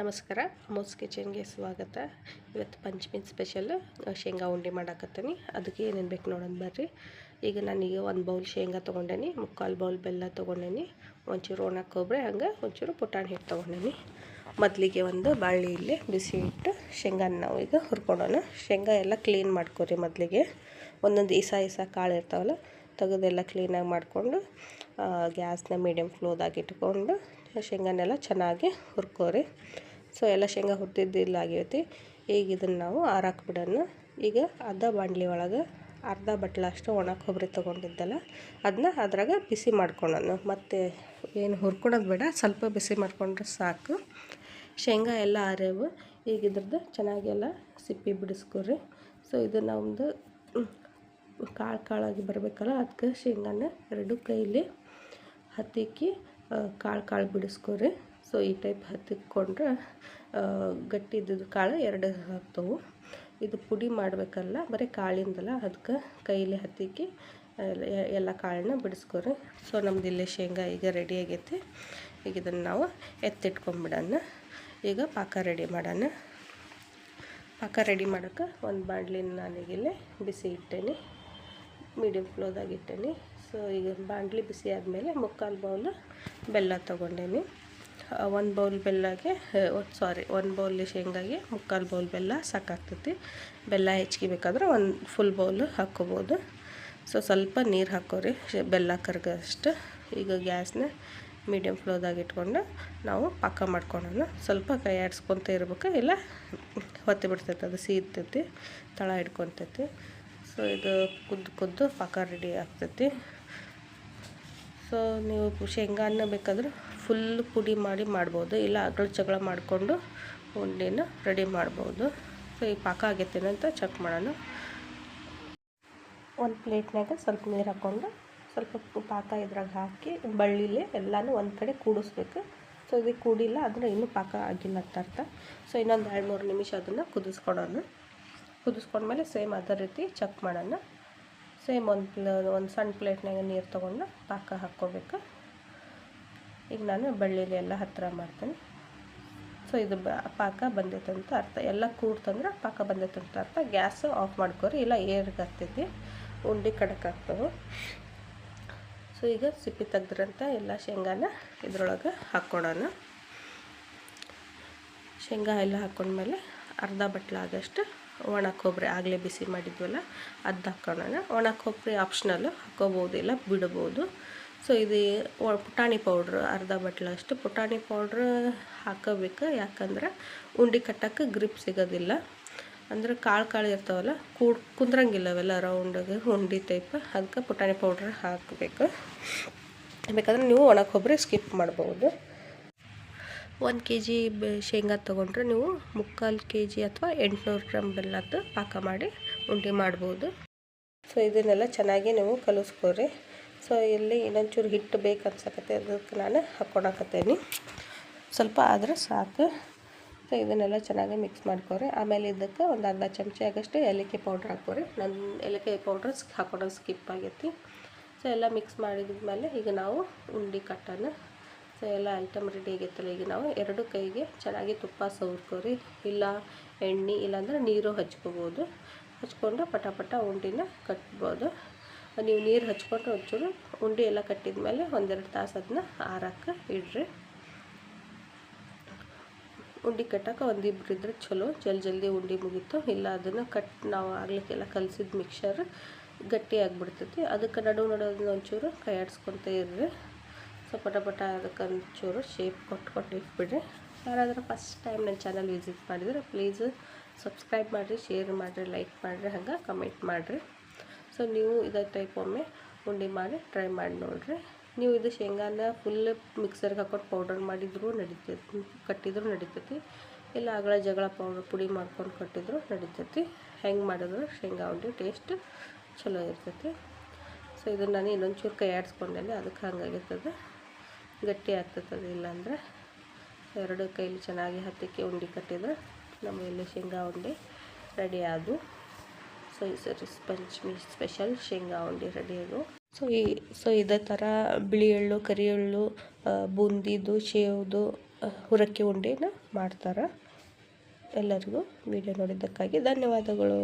ನಮಸ್ಕಾರ, ಅಮೋಸ್ ಕಿಚನ್ಗೆ ಸ್ವಾಗತ. ಇವತ್ತು ಪಂಚಮಿ ಸ್ಪೆಷಲ್ ಶೇಂಗಾ ಉಂಡೆ ಮಾಡಾಕತ್ತೀನಿ. ಅದಕ್ಕೆ ಏನೇನು ಬೇಕು ನೋಡೋಣ ಬರ್ರಿ. ಈಗ ನಾನೀಗ ಒಂದು ಬೌಲ್ ಶೇಂಗಾ ತೊಗೊಂಡೇನಿ, ಮುಕ್ಕಾಲು ಬೌಲ್ ಬೆಲ್ಲ ತೊಗೊಂಡೇನಿ, ಒಂಚೂರು ಒಣ ಕೊಬ್ಬರಿ ಹಂಗೆ ಒಂಚೂರು ಪುಟಾಣಿ ಹಿಟ್ಟು ತೊಗೊಂಡೇನಿ. ಮೊದಲಿಗೆ ಒಂದು ಬಾಳಿಯಲ್ಲಿ ಬಿಸಿ ಇಟ್ಟು ಶೇಂಗಾನ ನಾವು ಈಗ ಹುರ್ಕೊಳೋಣ ಶೇಂಗಾ ಎಲ್ಲ ಕ್ಲೀನ್ ಮಾಡ್ಕೊರಿ ಮೊದಲಿಗೆ. ಒಂದೊಂದು ಈಸ ಈಸ ಕಾಳು ಇರ್ತಾವಲ್ಲ ತೆಗೆದೆಲ್ಲ ಕ್ಲೀನಾಗಿ ಮಾಡಿಕೊಂಡು ಗ್ಯಾಸ್ನ ಮೀಡಿಯಮ್ ಫ್ಲೋದಾಗ ಇಟ್ಕೊಂಡು, ಶೇಂಗಾನೆಲ್ಲ ಚೆನ್ನಾಗಿ ಹುರ್ಕೋರಿ. ಸೊ ಎಲ್ಲ ಶೇಂಗಾ ಹುರ್ತಿದ್ದಿಲ್ಲ ಆಗೈತಿ ಈಗ ಇದನ್ನು ನಾವು ಆರಾಕ್ಬಿಡೋಣ ಈಗ ಅರ್ಧ ಬಾಂಡ್ಲಿ ಒಳಗೆ ಅರ್ಧ ಬಟ್ಲಷ್ಟು ಒಣ ಕೊಬ್ಬರಿ ತೊಗೊಂಡಿದ್ದಲ್ಲ ಅದನ್ನ ಅದ್ರಾಗ ಬಿಸಿ ಮಾಡ್ಕೊಳ್ಳೋಣ ಮತ್ತು ಏನು ಹುರ್ಕೊಳೋದು ಬೇಡ, ಸ್ವಲ್ಪ ಬಿಸಿ ಮಾಡಿಕೊಂಡ್ರೆ ಸಾಕು. ಶೇಂಗಾ ಎಲ್ಲ ಆರೇವು. ಈಗ ಇದ್ರದ್ದು ಚೆನ್ನಾಗೆಲ್ಲ ಸಿಪ್ಪಿ ಬಿಡಿಸ್ಕೊರಿ. ಸೊ ಇದು ನಮ್ಮದು ಕಾಳು ಕಾಳಾಗಿ ಬರಬೇಕಲ್ಲ ಅದಕ್ಕೆ ಶೇಂಗಾನ ಎರಡು ಕೈಲಿ ಹತ್ತಿಕ್ಕಿ ಕಾಳು ಕಾಳು ಬಿಡಿಸ್ಕೊರಿ. ಸೊ ಈ ಟೈಪ್ ಹತ್ತಿಕೊಂಡ್ರೆ ಗಟ್ಟಿ ಇದ್ದಿದ್ದು ಕಾಳು ಎರಡು ಆಗ್ತವೆ ಇದು ಪುಡಿ ಮಾಡಬೇಕಲ್ಲ, ಬರೀ ಕಾಳಿಂದಲ್ಲ ಅದಕ್ಕೆ ಕೈಲಿ ಹತ್ತಿಕ್ಕಿ ಎಲ್ಲ ಕಾಳನ್ನ ಬಿಡಿಸ್ಕೊರಿ. ಸೊ ನಮ್ದು ಇಲ್ಲೇ ಶೇಂಗಾ ಈಗ ರೆಡಿ ಆಗೈತಿ. ಈಗ ಇದನ್ನು ನಾವು ಎತ್ತಿಟ್ಕೊಂಬಿಡೋಣ. ಈಗ ಪಾಕ ರೆಡಿ ಮಾಡೋಣ. ಪಾಕ ರೆಡಿ ಮಾಡೋಕೆ ಒಂದು ಬಾಂಡ್ಲಿನ ನಾನೀಗಿಲ್ಲೇ ಬಿಸಿ ಇಟ್ಟೇನಿ ಮೀಡಿಯಮ್ ಫ್ಲೋದಾಗ ಇಟ್ಟೇನಿ. ಸೊ ಈಗ ಬಾಂಡ್ಲಿ ಬಿಸಿ ಆದಮೇಲೆ ಮುಕ್ಕಾಲು ಬೌಲು ಬೆಲ್ಲ ತೊಗೊಂಡೇನಿ. ಒಂದು ಬೌಲ್ ಬೆಲ್ಲಗೆ ಸಾರಿ ಒಂದು ಬೌಲ್ ಶೇಂಗಾಗೆ ಮುಕ್ಕಾಲು ಬೌಲ್ ಬೆಲ್ಲ ಸಾಕಾಗ್ತೈತಿ. ಬೆಲ್ಲ ಹೆಚ್ಚಿಗೆ ಬೇಕಾದ್ರೆ ಒಂದು ಫುಲ್ ಬೌಲ್ ಹಾಕ್ಕೋಬೋದು. ಸೊ ಸ್ವಲ್ಪ ನೀರು ಹಾಕೋರಿ ಬೆಲ್ಲ ಕರ್ಗಷ್ಟು ಈಗ ಗ್ಯಾಸ್ನ ಮೀಡಿಯಮ್ ಫ್ಲೋದಾಗ ಇಟ್ಕೊಂಡು ನಾವು ಪಾಕ ಮಾಡ್ಕೊಳ್ಳೋಣ ಸ್ವಲ್ಪ ಕೈ ಆಡಿಸ್ಕೊತ ಇರ್ಬೇಕು, ಇಲ್ಲ ಹೊತ್ತಿ ಬಿಡ್ತೈತೆ, ಅದು ಸೀರ್ತೈತಿ ತಳ ಹಿಡ್ಕೊತೈತಿ. ಸೊ ಇದು ಕುದ್ದು ಕುದ್ದು ಪಾಕ ರೆಡಿ ಆಗ್ತೈತಿ. ಸೊ ನೀವು ಶೇಂಗಾನ ಬೇಕಾದರೂ ಫುಲ್ ಪುಡಿ ಮಾಡಿ ಮಾಡ್ಬೋದು. ಇಲ್ಲ ಅಗಳ ಜಗಳ ಮಾಡಿಕೊಂಡು ಉಂಡೆನ ರೆಡಿ ಮಾಡ್ಬೋದು. ಸೊ ಈ ಪಾಕ ಆಗೈತೇನೆ ಅಂತ ಚೆಕ್ ಮಾಡೋಣ. ಒಂದು ಪ್ಲೇಟ್ನಾಗ ಸ್ವಲ್ಪ ನೀರು ಹಾಕ್ಕೊಂಡು ಸ್ವಲ್ಪ ಪಾಕ ಇದ್ರಾಗ ಹಾಕಿ ಬಳ್ಳಿಲಿ ಎಲ್ಲನೂ ಒಂದು ಕಡೆ ಕೂಡಿಸ್ಬೇಕು. ಸೊ ಇದು ಕೂಡಿಲ್ಲ ಅಂದರೆ ಇನ್ನೂ ಪಾಕ ಆಗಿಲ್ಲ ಅಂತ ಅರ್ಥ. ಸೊ ಇನ್ನೊಂದು ಎರಡು ಮೂರು ನಿಮಿಷ ಅದನ್ನು ಕುದಿಸ್ಕೊಳೋಣ. ಕುದಿಸ್ಕೊಂಡ್ಮೇಲೆ ಸೇಮ್ ಅದೇ ರೀತಿ ಚೆಕ್ ಮಾಡೋಣ. ಸೇಮ್ ಒಂದು ಒಂದು ಸಣ್ಣ ಪ್ಲೇಟ್ನಾಗ ನೀರು ತೊಗೊಂಡು ಪಾಕ ಹಾಕ್ಕೋಬೇಕು. ಈಗ ನಾನು ಬಳ್ಳಿಲಿ ಎಲ್ಲ ಹತ್ತಿರ ಮಾಡ್ತೀನಿ. ಸೊ ಇದು ಪಾಕ ಬಂದೈತೆ ಅಂತ ಅರ್ಥ. ಎಲ್ಲ ಕೂಡ್ತಂದ್ರೆ ಪಾಕ ಬಂದೈತೆ ಅಂತ ಅರ್ಥ. ಗ್ಯಾಸ್ ಆಫ್ ಮಾಡ್ಕೋರಿ, ಇಲ್ಲ ಏರ್ಗೆ ಆಗ್ತೈತಿ ಉಂಡೆ ಕಡಕ್ ಆಗ್ತವೆ ಸೊ ಈಗ ಸಿಪ್ಪಿ ತೆಗ್ದ್ರಂತ, ಎಲ್ಲ ಶೇಂಗಾನ ಇದ್ರೊಳಗೆ ಹಾಕ್ಕೊಡೋಣ. ಶೇಂಗಾ ಎಲ್ಲ ಹಾಕ್ಕೊಂಡ್ಮೇಲೆ ಅರ್ಧ ಬಟ್ಲಾಗಷ್ಟು ಒಣ ಕೊಬ್ಬರಿ ಆಗಲೇ ಬಿಸಿ ಮಾಡಿದ್ವಲ್ಲ, ಅದು ಹಾಕೋಣ ಒಣ ಕೊಬ್ಬರಿ ಆಪ್ಷನಲ್ಲು ಹಾಕೋಬೋದು ಇಲ್ಲ ಬಿಡ್ಬೋದು. ಸೊ ಇದು ಪುಟಾಣಿ ಪೌಡ್ರ್ ಅರ್ಧ ಬಟ್ಲಷ್ಟು ಪುಟಾಣಿ ಪೌಡ್ರ್ ಹಾಕೋಬೇಕು. ಯಾಕಂದ್ರೆ ಉಂಡಿ ಕಟ್ಟೋಕ್ಕೆ ಗ್ರಿಪ್ ಸಿಗೋದಿಲ್ಲ. ಅಂದ್ರೆ ಕಾಳು ಕಾಳು ಇರ್ತಾವಲ್ಲ, ಕೂಡ್ ಕುಂದ್ರಂಗಿಲ್ಲ ಅವೆಲ್ಲ ರೌಂಡಾಗಿ ಉಂಡಿ ಟೈಪ್ ಅದಕ್ಕೆ ಪುಟಾಣಿ ಪೌಡ್ರ್ ಹಾಕಬೇಕು. ಬೇಕಾದ್ರೆ ನೀವು ಒಣ ಕೊಬ್ಬರಿ ಸ್ಕಿಪ್ ಮಾಡ್ಬೋದು. ಒಂದು ಕೆ ಜಿ ಶೇಂಗಾ ತೊಗೊಂಡ್ರೆ ನೀವು ಮುಕ್ಕಾಲು ಕೆ ಜಿ ಅಥವಾ ಎಂಟುನೂರು ಗ್ರಾಮ್ ಬೆಲ್ಲದ ಪಾಕ ಮಾಡಿ ಉಂಡೆ ಮಾಡ್ಬೋದು. ಸೊ, ಇದನ್ನೆಲ್ಲ ಚೆನ್ನಾಗಿ ನೀವು ಕಲಿಸ್ಕೊರಿ ಸೊ, ಇಲ್ಲಿ ಇನ್ನೊಂಚೂರು ಹಿಟ್ಟು ಬೇಕು ಅನ್ಸಕತ್ತೆ ಅದಕ್ಕೆ ನಾನು ಹಾಕ್ಕೊಳಕತ್ತೇನೆ ಸ್ವಲ್ಪ ಆದರೆ ಸಾಕು. ಸೊ, ಇದನ್ನೆಲ್ಲ ಚೆನ್ನಾಗಿ ಮಿಕ್ಸ್ ಮಾಡ್ಕೊರಿ ಆಮೇಲೆ ಇದಕ್ಕೆ ಒಂದು ಅರ್ಧ ಚಮಚ ಆಗಷ್ಟು ಏಲಕ್ಕಿ ಪೌಡ್ರ್ ಹಾಕೋರಿ ನನ್ನ ಏಲಕ್ಕಿ ಪೌಡ್ರ್ ಹಾಕೊಡೋದು ಸ್ಕಿಪ್ ಆಗೈತಿ. ಸೊ, ಎಲ್ಲ ಮಿಕ್ಸ್ ಮಾಡಿದ ಮೇಲೆ ಈಗ ನಾವು ಉಂಡೆ ಕಟ್ಟೋಣ ಸೊ ಎಲ್ಲ ಐಟಮ್ ರೆಡಿ ಆಗಿತ್ತಲ್ಲ, ಈಗ ನಾವು ಎರಡು ಕೈಗೆ ಚೆನ್ನಾಗಿ ತುಪ್ಪ ಸವರ್ಕೋರಿ, ಇಲ್ಲ ಎಣ್ಣೆ, ಇಲ್ಲಾಂದ್ರೆ ನೀರು ಹಚ್ಕೋಬೋದು. ಹಚ್ಕೊಂಡು ಪಟ ಪಟ ಉಂಡಿನ ಕಟ್ಬೋದು. ನೀವು ನೀರು ಹಚ್ಕೊಂಡು ಒಂಚೂರು ಉಂಡೆ ಎಲ್ಲ ಕಟ್ಟಿದ ಮೇಲೆ ಒಂದೆರಡು ತಾಸು ಅದನ್ನ ಆರಕ್ಕೆ ಇಡ್ರಿ. ಉಂಡಿ ಕಟ್ಟಕ್ಕೆ ಒಂದಿಬ್ರು ಇದ್ರೆ ಚಲೋ, ಜಲ್ ಜಲ್ದಿ ಉಂಡೆ ಮುಗೀತು. ಇಲ್ಲ ಅದನ್ನು ಕಟ್ ನಾವು ಆಗ್ಲಿಕ್ಕೆಲ್ಲ ಕಲಸಿದ ಮಿಕ್ಸರ್ ಗಟ್ಟಿ ಆಗಿಬಿಡ್ತೈತಿ. ಅದಕ್ಕೆ ನಡು ನಡೋದನ್ನ ಒಂಚೂರು ಕೈ ಆಡಿಸ್ಕೊತ ಇರ್ರಿ. ಸೊ ಪಟ ಪಟ ಅದಕ್ಕೆ ಒಂಚೂರು ಶೇಪ್ ಕೊಟ್ಟು ಇಟ್ಬಿಡ್ರಿ ಯಾರಾದರೂ ಫಸ್ಟ್ ಟೈಮ್ ನನ್ನ ಚಾನಲ್ ವಿಸಿಟ್ ಮಾಡಿದರೆ ಪ್ಲೀಸ್ ಸಬ್ಸ್ಕ್ರೈಬ್ ಮಾಡಿರಿ ಶೇರ್ ಮಾಡಿರಿ ಲೈಕ್ ಮಾಡಿರಿ, ಹಂಗೆ ಕಮೆಂಟ್ ಮಾಡಿರಿ. ಸೊ ನೀವು ಇದೇ ಟೈಪ್ ಒಮ್ಮೆ ಉಂಡೆ ಮಾಡಿ ಟ್ರೈ ಮಾಡಿ ನೋಡಿರಿ. ನೀವು ಇದು ಶೇಂಗಾನ ಫುಲ್ ಮಿಕ್ಸರ್ಗೆ ಹಾಕೊಂಡು ಪೌಡರ್ ಮಾಡಿದ್ರೂ ನಡೀತೈತಿ, ಕಟ್ಟಿದ್ರು ನಡೀತೈತಿ. ಇಲ್ಲ ಅಗಳ ಜಗಳ ಪೌಡರ್ ಪುಡಿ ಮಾಡ್ಕೊಂಡು ಕಟ್ಟಿದ್ರು ನಡೀತೈತಿ. ಹೆಂಗೆ ಮಾಡಿದ್ರು ಶೇಂಗಾ ಉಂಡೆ ಟೇಸ್ಟ್ ಚಲೋ ಇರ್ತೈತಿ. ಸೊ ಇದನ್ನು ನಾನು ಇನ್ನೊಂಚೂರು ಕೈ ಆಡಿಸ್ಕೊಂಡೆ ಅದಕ್ಕೆ ಹಂಗಾಗಿರ್ತದೆ. ಗಟ್ಟಿ ಆಗ್ತದೆ ಇಲ್ಲಾಂದರೆ ಎರಡು ಕೈಲಿ ಚೆನ್ನಾಗಿ ಹತ್ತಕ್ಕೆ ಉಂಡೆ ಕಟ್ಟಿದ್ರೆ ನಮ್ಮ ಇಲ್ಲಿ ಶೇಂಗಾ ಉಂಡೆ ರೆಡಿ ಆದವು ಸೊ ಈ ಸರಿ ಪಂಚಮಿ ಸ್ಪೆಷಲ್ ಶೇಂಗಾ ಉಂಡೆ ರೆಡಿ ಅದು. ಸೊ ಈ ಸೊ ಇದೇ ಥರ ಬಿಳಿ ಎಳ್ಳು, ಕರಿ ಎಳ್ಳು ಬೂಂದಿದು, ಶೇವ್ದು ಹುರಕ್ಕಿ ಉಂಡೆನ ಮಾಡ್ತಾರೆ? ಎಲ್ಲರಿಗೂ ವಿಡಿಯೋ ನೋಡಿದ್ದಕ್ಕಾಗಿ ಧನ್ಯವಾದಗಳು.